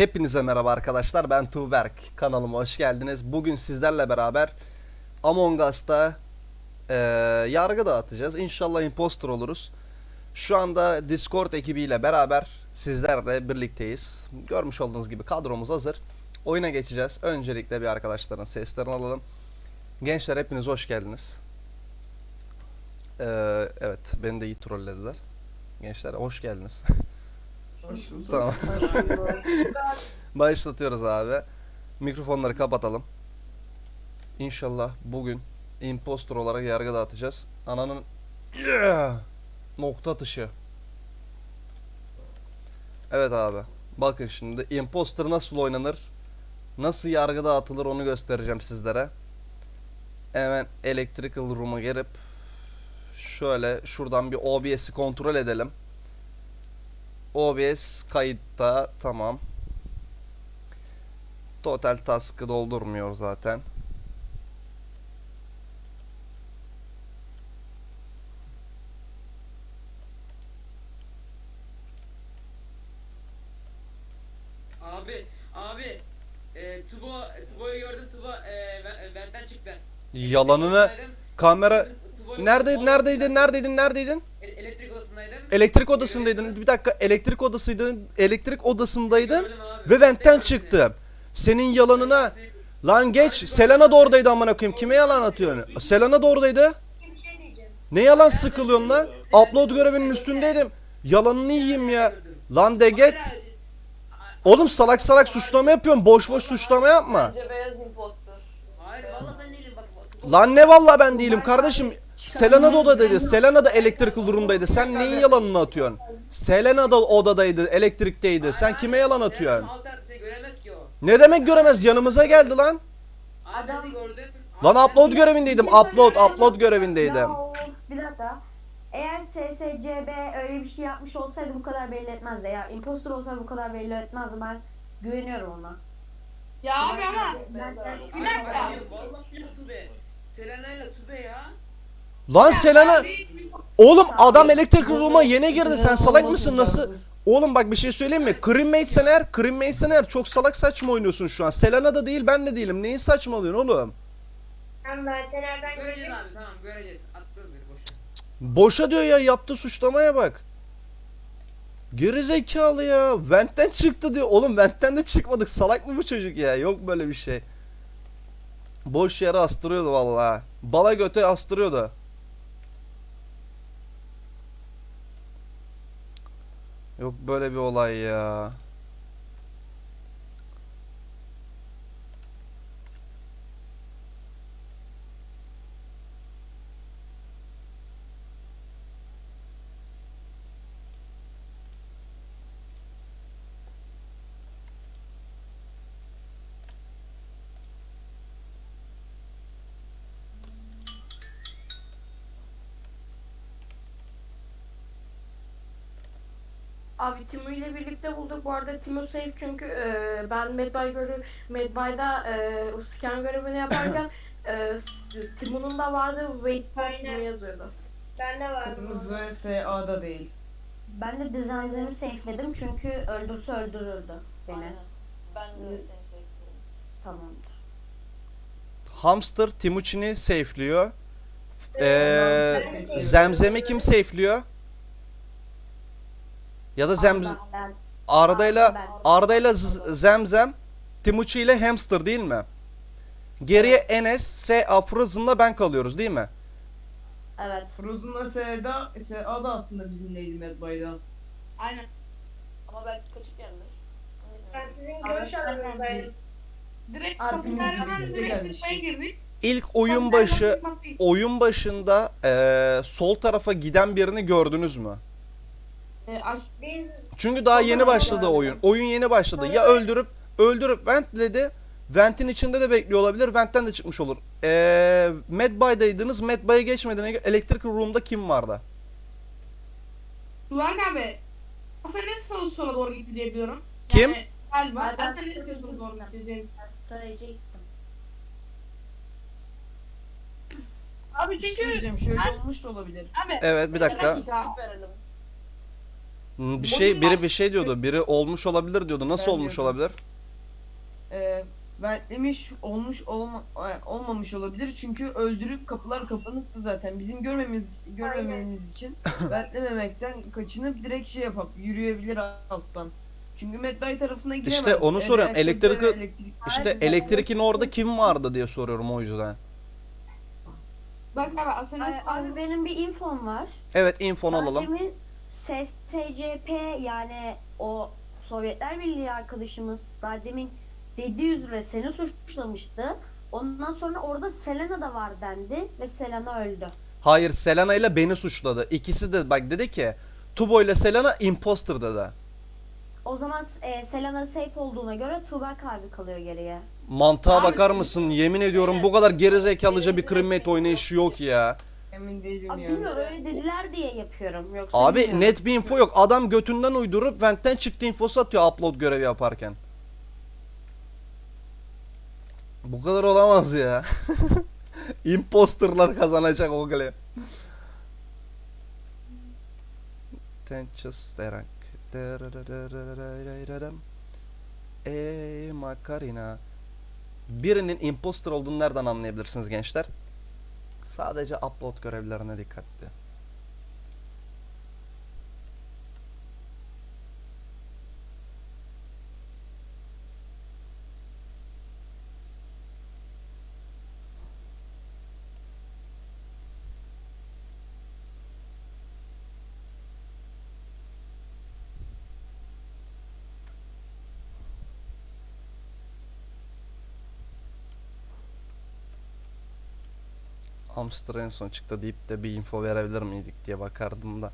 Hepinize merhaba arkadaşlar. Ben Tuğberk. Kanalıma hoş geldiniz. Bugün sizlerle beraber Among Us'ta eee, yargı dağıtacağız. İnşallah imposter oluruz. Şu anda Discord ekibiyle beraber sizlerle birlikteyiz. Görmüş olduğunuz gibi kadromuz hazır. Oyuna geçeceğiz. Öncelikle bir arkadaşların seslerini alalım. Gençler hepiniz hoş geldiniz. Eee, evet, beni de iyi trollediler. Gençler hoş geldiniz. tamam. Başlatıyoruz abi. Mikrofonları kapatalım. İnşallah bugün impostor olarak yargı dağıtacağız. Ananın Yeah! nokta atışı. Evet abi. Bakın şimdi imposter nasıl oynanır? Nasıl yargı dağıtılır onu göstereceğim sizlere. Hemen electrical room'a gelip şöyle şuradan bir OBS'i kontrol edelim. OBS kayıtta tamam. Total task'ı doldurmuyor zaten. Abi, abi, e, Tubo, Tubo'yu gördüm, Tubo e, ben- benden çıktı. Yalanını kamera Tubo'yu- neredeydin neredeydin neredeydin neredeydin? E- elektrik odasındaydım. Elektrik odasındaydın. Bir dakika elektrik odasıydın. Elektrik odasındaydın ve ventten çıktım. Senin yalanına lan geç Selena da oradaydı amına koyayım. Kime yalan atıyorsun? Selena da oradaydı. Ne yalan sıkılıyorsun lan? Upload görevinin üstündeydim. Yalanını yiyeyim ya. Lan de get. Oğlum salak salak suçlama yapıyorsun. Boş boş suçlama yapma. Bence beyaz impostor. Hayır, vallahi ben değilim bak. Tubo- Lan ne valla ben değilim kardeşim. Selena da odadaydı. Selena da electrical room'daydı. Sen neyin yalanını atıyorsun? Selena da odadaydı, elektrikteydi. Sen kime yalan atıyorsun? Ne demek göremez? Yanımıza geldi lan. Lan upload görevindeydim. Upload, upload görevindeydim. Bir dakika. Eğer SSCB öyle bir şey yapmış olsaydı bu kadar belli etmezdi. Ya impostor olsa bu kadar belli etmezdi. Ben güveniyorum ona. Ya abi ama bir dakika. Tube. Selena'yla Tube ya. Lan Selena... Oğlum adam elektrical room'a yeni girdi. Sen salak mısın? Nasıl? Oğlum bak bir şey söyleyeyim mi? Crewmate'sen eğer, Crewmate'sen eğer çok salak saçma oynuyorsun şu an. Selena da değil, ben de değilim. Neyi saçmalıyorsun oğlum? ben veterinerden Göreceğiz abi, tamam göreceğiz. Atlarız bir boş. Boşa diyor ya yaptığı suçlamaya bak. Geri zekalı ya. Vent'ten çıktı diyor. Oğlum Vent'ten de çıkmadık. Salak mı bu çocuk ya? Yok böyle bir şey. Boş yere astırıyordu vallahi. Bala göte astırıyordu. Yok böyle bir olay ya. Abi Timo ile birlikte bulduk. Bu arada Timo safe çünkü e, ben Medbay görev Medbay'da e, scan görevini yaparken e, Timo'nun da vardı wait Timo yazıyordu. Ben de var. Kırmızı SA'da değil. Ben de dizaynını safeledim çünkü öldürse öldürürdü beni. Aynen. Ben de seni seviyorum. Tamamdır. Hamster Timuçin'i safe'liyor. Ee, Zemzem'i kim safe'liyor? Ya da Zem Arda'yla Arda'yla Zemzem, Timuçin ile Hamster değil mi? Geriye Enes, S, Afrozen'la ben kalıyoruz değil mi? evet. Frozen'la S'da, SA da aslında bizimleydi Medbay'da. Aynen. Ama belki kaçıp gelmiş. Ben sizin görüş alanınızdaydım. Direkt de direkt tıkmaya girdik. İlk oyun başı oyun başında eee, sol tarafa giden birini gördünüz mü? E, Biz Çünkü daha yeni başladı oyun. Oyun yeni başladı. Ya öldürüp öldürüp ventledi. Vent'in içinde de bekliyor olabilir. Vent'ten de çıkmış olur. Eee Medbay'daydınız. Medbay'a geçmeden Electrical Room'da kim vardı? Duvark abi. Hasan'ın salı sola doğru gitti diye biliyorum. Kim? Yani, galiba. Hasan'ın salı sola doğru gitti diye. Abi Bir şey çünkü diyeceğim şöyle olmuş da olabilir. abi Evet bir dakika. Cevap verelim. Bir şey biri bir şey diyordu. Biri olmuş olabilir diyordu. Nasıl Ben olmuş diyordum. olabilir? Ee, ventlemiş olmuş olma, e, olmamış olabilir çünkü öldürüp kapılar kapanıktı zaten. Bizim görmemiz görmememiz için ventlememekten kaçınıp direkt şey yapıp yürüyebilir alttan. Çünkü Medbay tarafına giremez. İşte onu soruyorum. reaktörde Elektrik- elektrik- İşte elektrikin orada kim vardı diye soruyorum o yüzden. Bak abi aslında Ay, abi benim bir infom var. Evet infonu alalım. Demin SSCP yani o Sovyetler Birliği arkadaşımız daha demin dediği üzere seni suçlamıştı. Ondan sonra orada Selena da var dendi ve Selena öldü. Hayır Selena ile beni suçladı. İkisi de bak dedi ki Tubo ile Selena imposter dedi. O zaman e, Selena safe olduğuna göre Tuğberk abi kalıyor geriye. Mantığa Abi- bakar mısın? Yemin ediyorum bu kadar gerizekalıca bir crewmate oynayışı yok ya. Emin değilim Abi ya. bilmiyorum öyle dediler diye yapıyorum. Yoksa Abi bilmiyorum. net bir info yok. Adam götünden uydurup ventten çıktı infosu atıyor upload görevi yaparken. Bu kadar olamaz ya. Imposterlar kazanacak o gale. Tenches derak. Ey makarina. Birinin imposter olduğunu nereden anlayabilirsiniz gençler? Sadece upload görevlerine dikkatli. Hamster en son çıktı deyip de bir info verebilir miydik diye bakardım da.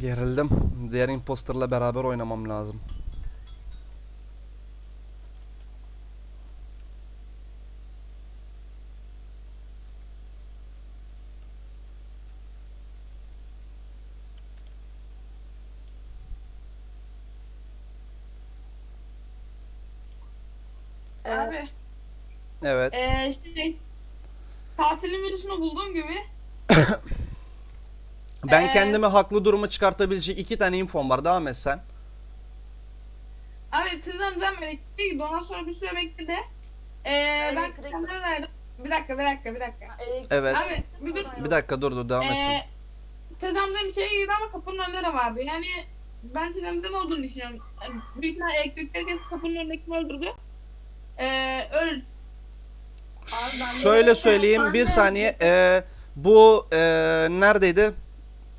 Gerildim. Diğer imposterla beraber oynamam lazım. Ee, Abi, Evet. eee şey, tatilin virüsünü bulduğum gibi Ben ee, kendimi haklı duruma çıkartabilecek iki tane infom var. Devam et sen. abi tızamdan bekledik. Ondan sonra bir süre bekledi. Eee ben kameradaydım. Bir dakika, bir dakika, bir dakika. Evet. Abi, bir dur. Bir dakika dur dur devam etsin. Eee tızamdan içeri girdi ama kapının önünde de vardı. Yani ben tızamdan olduğunu düşünüyorum. Ee, Büyük ihtimalle elektrikleri kesip kapının önündeki kimi öldürdü. Eee öyle. Şöyle söyleyeyim bir saniye. Ee, bu ee, neredeydi?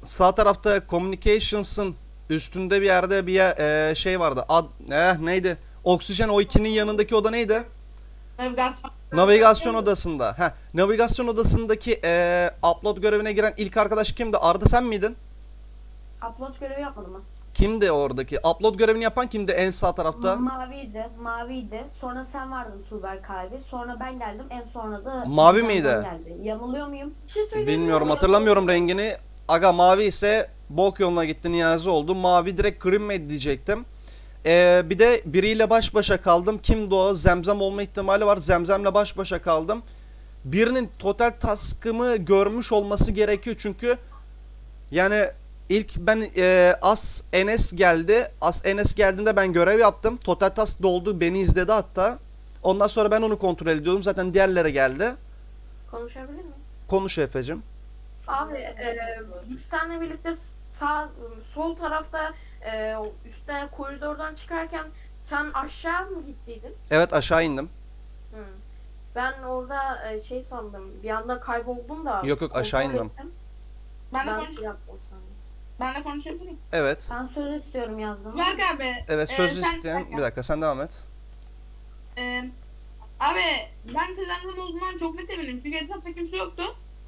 Sağ tarafta communications'ın üstünde bir yerde bir ee, şey vardı. Ad, eh, neydi? Oksijen o ikinin yanındaki oda neydi? Navigasyon. Navigasyon odasında. Heh, navigasyon odasındaki ee, upload görevine giren ilk arkadaş kimdi? Arda sen miydin? Upload görevi yapmadım mı? Kimdi oradaki? Upload görevini yapan kimdi en sağ tarafta? Maviydi, maviydi. Sonra sen vardın Tuğberk abi. Sonra ben geldim. En sonra da Mavi miydi? Geldi. Yanılıyor muyum? bir şey söyleyeyim mi? Bilmiyorum hatırlamıyorum rengini. Aga mavi ise bok yoluna gitti Niyazi oldu. Mavi direkt Cream diyecektim. Ee, bir de biriyle baş başa kaldım. Kimdi o? Zemzem olma ihtimali var. Zemzemle baş başa kaldım. Birinin total task'ımı görmüş olması gerekiyor çünkü yani ilk ben e, As Enes geldi. As Enes geldiğinde ben görev yaptım. Total task doldu. Beni izledi hatta. Ondan sonra ben onu kontrol ediyordum. Zaten diğerlere geldi. Konuşabilir miyim? Konuş Efe'cim. Abi e, biz seninle birlikte sağ sol tarafta e, üstte koridordan çıkarken sen aşağı mı gittiydin? Evet aşağı indim. Hı. Ben orada e, şey sandım. Bir anda kayboldum da. Yok, yok, aşağı indim. ettim. Ben de, Ben konuş şey yaptım sandım. ben de konuşabilirim. Evet. Ben söz istiyorum yazdım. Berk abi. Evet Ee, söz sen- isteyen bir dakika sen devam et. Ee, abi ben tezahüratım olduğundan çok net eminim. Çünkü etrafta kimse yoktu.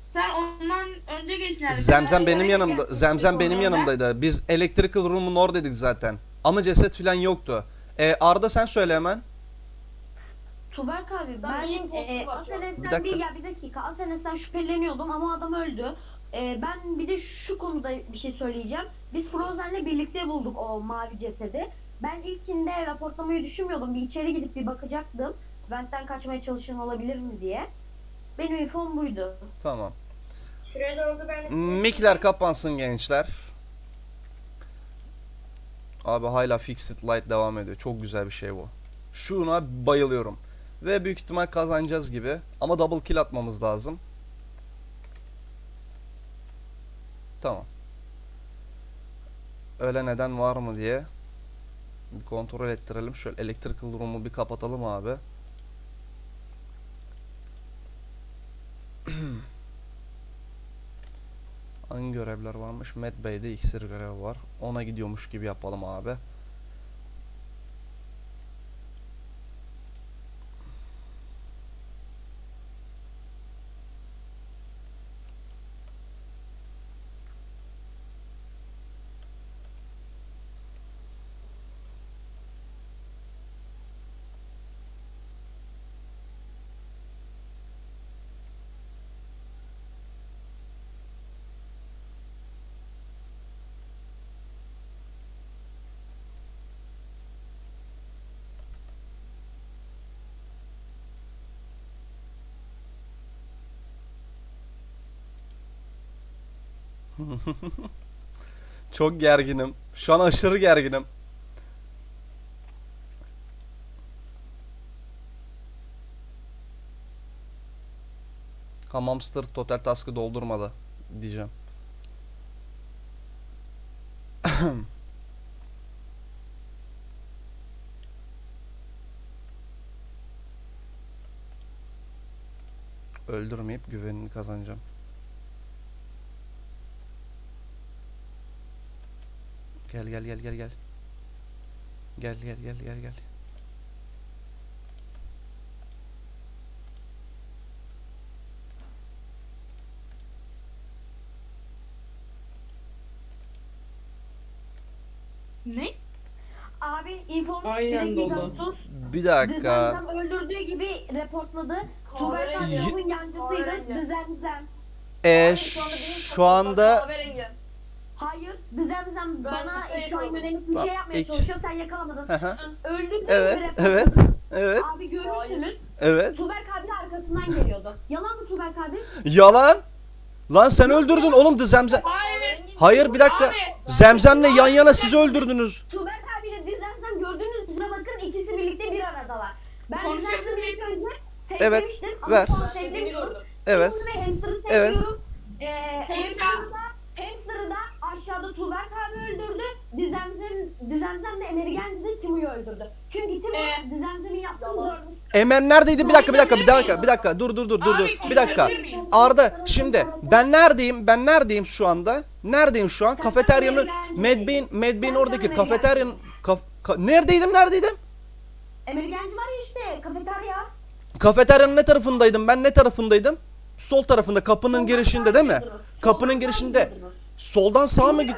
Sen ondan önce geçtin yani. Zemzem benim oraya yanımda. Zemzem benim yanımdaydı. Biz electrical room'un oradaydık zaten. Ama ceset falan yoktu. Ee, Arda sen söyle hemen. Tuberk abi Ben ben bir info e. Bir Asenes'ten dakika. bir, ya bir dakika Asenes'ten şüpheleniyordum ama adam öldü. E, ben bir de şu konuda bir şey söyleyeceğim. Biz Frozen'le birlikte bulduk o mavi cesedi. Ben ilkinde raporlamayı düşünmüyordum. Bir içeri gidip bir bakacaktım. Ventten kaçmaya çalışan olabilir mi diye. Benim infom buydu. Tamam. Şuraya doğru ben Mikler kapansın gençler. Abi hala Fixed Light devam ediyor. Çok güzel bir şey bu. Şuna bayılıyorum. Ve büyük ihtimal kazanacağız gibi. Ama double kill atmamız lazım. Tamam. Öyle neden var mı diye bir kontrol ettirelim. Şöyle electrical room'u bir kapatalım abi. Hangi görevler varmış? Med Bey'de iksir görevi var. Ona gidiyormuş gibi yapalım abi. Çok gerginim. Şu an aşırı gerginim. Hamamster total task'ı doldurmadı diyeceğim. Öldürmeyip güvenini kazanacağım. Gel gel gel gel gel. Gel gel gel gel gel. Ne? Abi infom Aynen bir dakika dolu. sus. Bir dakika. Dızemzem öldürdüğü gibi reportladı. Tuber Kahverengi. Kasyon'un yancısıydı. Kahverengi. Dızemzem. E Şu anda benim şu anda Kahverengi. Hayır, Dızemzem Ben bana de şu an yönelik bir şey yapmaya ilk- çalışıyor. Sen yakalamadın. Hı. Öldürdüğü Evet, evet, evet, Abi görürsünüz. evet. Tuberk abi de arkasından geliyordu. Yalan mı Tuberk abi? Yalan. Lan sen öldürdün oğlum da Zemzem. Hayır. Hayır bir dakika. Abi. Zemzem'le yan yana siz öldürdünüz. Tuberk abiyle Dızemzem gördüğünüz üzere bakın ikisi birlikte bir aradalar. Ben Konuşabilir Dızemzem'i ilk önce Evet, sevmiştim ama ver. Ben seni sevmiyorum. Evet. Şimdi ve hamster'ı Evet. seviyorum. Ee, hamster'ı da, hamster'ı da aşağıda Tuberk abi öldürdü. Dizemzem, Dizemzem de Emergenci de Timu'yu öldürdü. Çünkü Timu Ee? Dizemzem'in yaptığını görmüş. Emer neredeydi? Bir dakika, bir dakika, bir dakika, bir dakika. Dur, dur, dur, dur, dur. Bir dakika. Arda, şimdi ben neredeyim? Ben neredeyim şu anda? Neredeyim şu an? Kafeteryanın Medbin, Medbin oradaki kafeteryanın kaf, ka- neredeydim? Neredeydim? Emergenci var ya işte kafeterya. Kafeteryanın ne tarafındaydım? Ben ne tarafındaydım? Sol tarafında, kapının girişinde değil mi? Kapının girişinde. Soldan sağa mı git?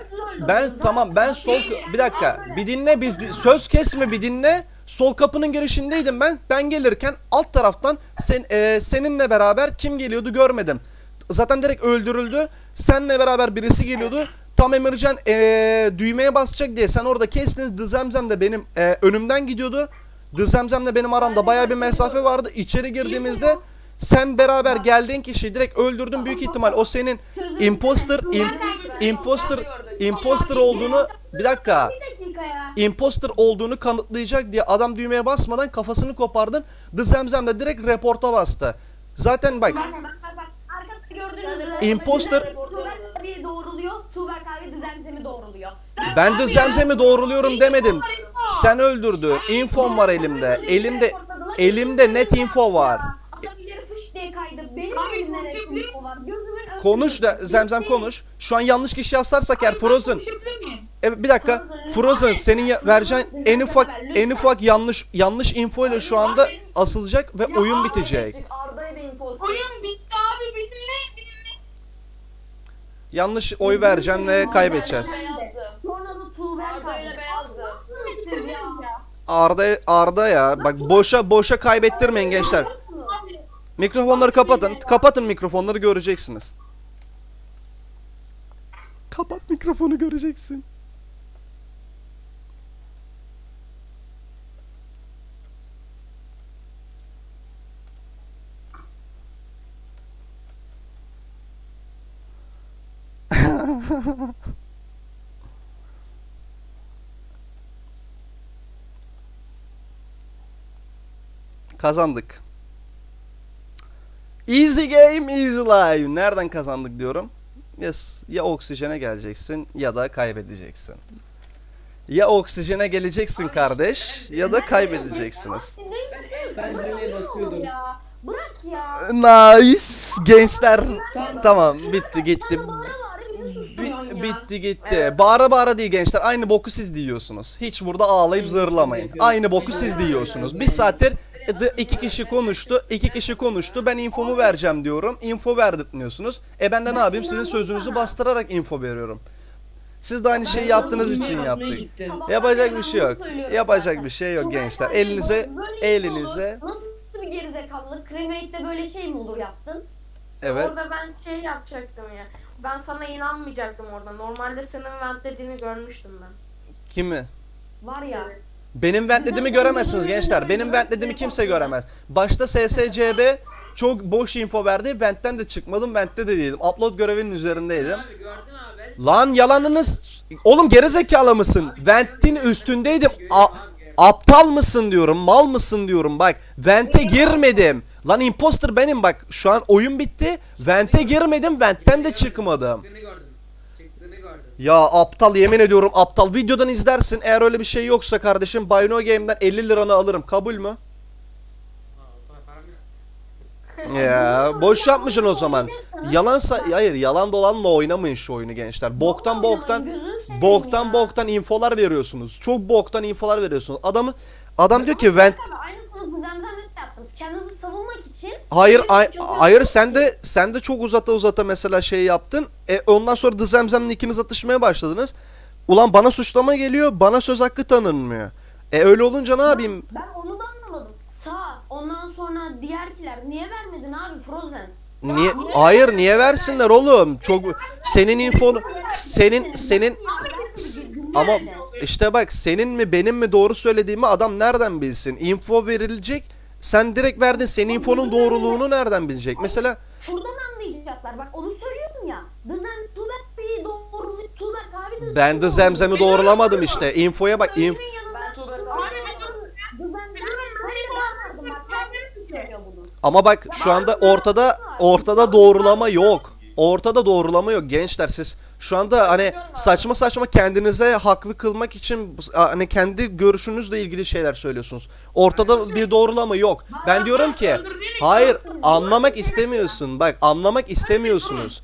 Ben tamam ben sol bir dakika bir dinle bir söz kesme bir dinle. Sol kapının girişindeydim ben. Ben gelirken alt taraftan sen e, seninle beraber kim geliyordu görmedim. Zaten direkt öldürüldü. Seninle beraber birisi geliyordu. Tam Emircan e, düğmeye basacak diye sen orada kestiniz. Dızemzem de benim e, önümden gidiyordu. Dızemzemle benim aramda baya bir mesafe vardı. İçeri girdiğimizde sen beraber geldiğin kişiyi direkt öldürdün büyük ihtimal o senin imposter im, imposter imposter olduğunu bir dakika imposter olduğunu kanıtlayacak diye adam düğmeye basmadan kafasını kopardın. The Zemzem de direkt reporta bastı. Zaten bak. Imposter- doğruluyor. Abi doğruluyor. ben The Zemzem'i doğruluyorum demedim. Sen öldürdün. Infom var elimde. Elimde elimde net info var. Adam ileri fış diye kaydı. Benim Abi, elimde net konuşabilir info var. Gözümün önünde. Konuş da Zemzem konuş. Şu an yanlış kişi yazarsak eğer Frozen. Evet bir dakika. Frozen senin ya- vereceğin en ufak en ufak yanlış yanlış info ile şu anda asılacak ve oyun bitecek. Arda'ya da imposter. Oyun bitti abi dinle. Yanlış oy vereceksin ve kaybedeceğiz. Sonra da Arda ile abi. beyazdı. Siz ya. Arda Arda ya. Bak boşa boşa kaybettirmeyin gençler. Mikrofonları kapatın. Kapatın mikrofonları göreceksiniz. Kapat mikrofonu göreceksin. Kazandık. Easy game, easy life. Nereden kazandık diyorum. Yes, ya oksijene geleceksin ya da kaybedeceksin. Ya oksijene geleceksin kardeş ya da kaybedeceksiniz. Ben düğmeye basıyordum. Ya bırak ya. Nice gençler. Tamam bitti gitti. Bağıra bağıra bizi Bi- bitti gitti. Bağıra bağıra değil gençler. Aynı boku siz diyorsunuz. Hiç burada ağlayıp zırlamayın. Aynı boku siz diyorsunuz. Bir saattir e, iki kişi konuştu. iki kişi konuştu. Ben infomu vereceğim diyorum. Info verdirtmiyorsunuz. E ben de ne yapayım? Sizin sözünüzü bastırarak info veriyorum. Siz de aynı şeyi yaptığınız için yaptık. Yapacak bir şey yok. Yapacak bir şey yok gençler. Elinize elinize Nasıl bir gerizekalılık? Cremate'de böyle şey mi olur yaptın? evet. Orada ben şey yapacaktım ya. Ben sana inanmayacaktım orada. Normalde senin ventlediğini görmüştüm ben. Kimi? Var ya. Benim ventlediğimi göremezsiniz gençler. Benim ventlediğimi kimse göremez. Başta SSCB çok boş info verdi. Ventten de çıkmadım. Ventte de değilim. Upload görevinin üzerindeydim. Lan yalanınız... Oğlum gerizekalı mısın? Vent'in üstündeydim. A- aptal mısın diyorum. Mal mısın diyorum. Bak vente girmedim. Lan imposter benim bak. Şu an oyun bitti. Vente girmedim. Vent'ten de çıkmadım. Çıktığını gördüm. Çıktığını gördüm. Ya aptal yemin ediyorum aptal. Videodan izlersin. Eğer öyle bir şey yoksa kardeşim Bino Game'den 50 liranı alırım. Kabul mü? Ya boş yapmışsın o zaman. Yalansa hayır yalan dolanla oynamayın şu oyunu gençler. Boktan boktan boktan boktan infolar veriyorsunuz. Çok boktan infolar veriyorsunuz. Adamı adam diyor ki vent Abi aynısını düzenlemek yaptınız. Kendinizi savunmak için. Hayır ay- hayır sen de sen de çok uzata uzata mesela şey yaptın. E ondan sonra The Zemzem'le ikiniz atışmaya başladınız. Ulan bana suçlama geliyor, bana söz hakkı tanınmıyor. E öyle olunca ne yapayım? Ben onu da anlamadım. Sağ. Ondan sonra diğerkiler. Niye vermedin abi Frozen? Niye? Hayır niye versinler oğlum? Çok senin infonu senin senin ama işte bak senin mi benim mi doğru söylediğimi adam nereden bilsin? Info verilecek. Sen direkt verdin. Senin infonun doğruluğunu nereden bilecek? Mesela Şuradan anlayacaklar. Bak onu söylüyorum ya. Dızen Tuberk bir doğru. Tuberk abi Dızen. ben de zemzemi doğrulamadım işte. Infoya bak. inf- Ben bunu. Ama bak şu anda ortada ortada doğrulama yok. Ortada doğrulama yok gençler siz şu anda hani saçma saçma kendinize haklı kılmak için hani kendi görüşünüzle ilgili şeyler söylüyorsunuz. Ortada bir doğrulama yok. Ben diyorum ki hayır anlamak istemiyorsun. Bak anlamak istemiyorsunuz.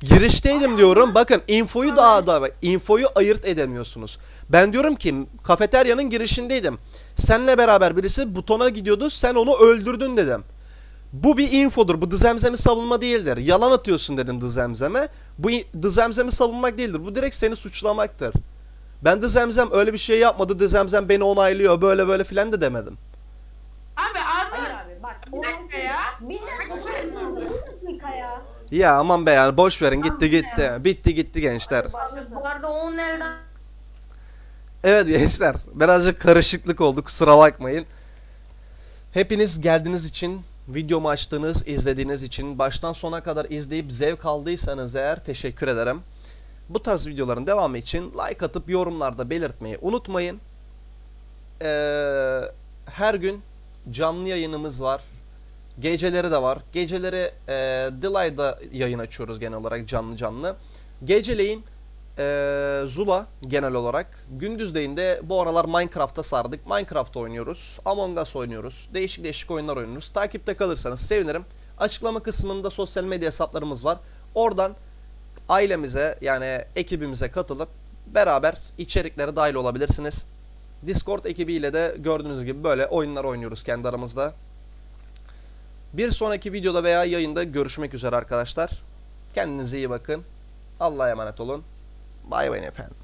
Girişteydim diyorum. Bakın infoyu daha da infoyu ayırt edemiyorsunuz. Ben diyorum ki kafeteryanın girişindeydim. Senle beraber birisi butona gidiyordu. Sen onu öldürdün dedim. Bu bir infodur. Bu dızemzemi savunma değildir. Yalan atıyorsun dedin dızemzeme. Bu dızemzemi savunmak değildir. Bu direkt seni suçlamaktır. Ben dızemzem öyle bir şey yapmadı. Dızemzem beni onaylıyor. Böyle böyle filan da demedim. Abi Hayır abi bak. bir dakika ya. Bir dakika. Ya. Ya aman be yani boş verin gitti gitti. Bitti gitti gençler. Bu arada onun elden Evet gençler birazcık karışıklık oldu kusura bakmayın. Hepiniz geldiğiniz için, videomu açtığınız, izlediğiniz için, baştan sona kadar izleyip zevk aldıysanız eğer teşekkür ederim. Bu tarz videoların devamı için like atıp yorumlarda belirtmeyi unutmayın. Ee, her gün canlı yayınımız var. Geceleri de var. Geceleri e, Delay'da yayın açıyoruz genel olarak canlı canlı. Geceleyin ee, Zula genel olarak. Gündüzleyin de bu aralar Minecraft'a sardık. Minecraft oynuyoruz. Among Us oynuyoruz. Değişik değişik oyunlar oynuyoruz. Takipte kalırsanız sevinirim. Açıklama kısmında sosyal medya hesaplarımız var. Oradan ailemize yani ekibimize katılıp beraber içeriklere dahil olabilirsiniz. Discord ekibiyle de gördüğünüz gibi böyle oyunlar oynuyoruz kendi aramızda. Bir sonraki videoda veya yayında görüşmek üzere arkadaşlar. Kendinize iyi bakın. Allah'a emanet olun. Bay bay efendim.